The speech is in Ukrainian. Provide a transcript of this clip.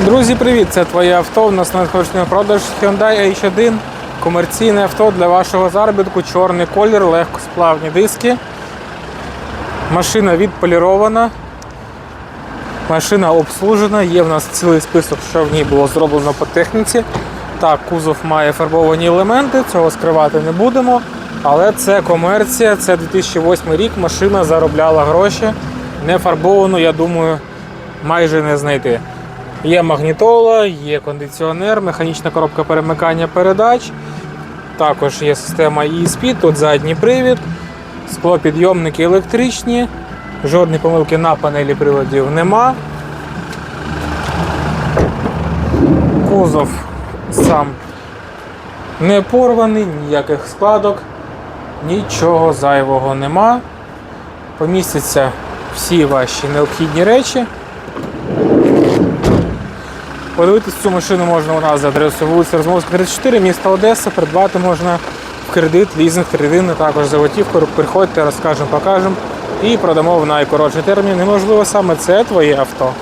Друзі, привіт! Це твоє авто. У нас надходить на продаж Hyundai H1. Комерційне авто для вашого заробітку, чорний колір, легкосплавні диски. Машина відполірована. Машина обслужена, є в нас цілий список, що в ній було зроблено по техніці. Так, кузов має фарбовані елементи, цього скривати не будемо. Але це комерція, це 2008 рік, машина заробляла гроші. Не фарбовану, я думаю, майже не знайти. Є магнітола, є кондиціонер, механічна коробка перемикання передач. Також є система ESP, тут задній привід, склопідйомники електричні, жодної помилки на панелі приладів нема. Кузов сам не порваний, ніяких складок, нічого зайвого нема. Помістяться всі ваші необхідні речі. Подивитись цю машину можна у нас за адресою вулиця Розмовська, 34, міста Одеса. Придбати можна в кредит, лізинг, кредитний, також за готівку. Приходьте, розкажемо, покажемо і продамо в найкоротший термін. Неможливо саме це твоє авто.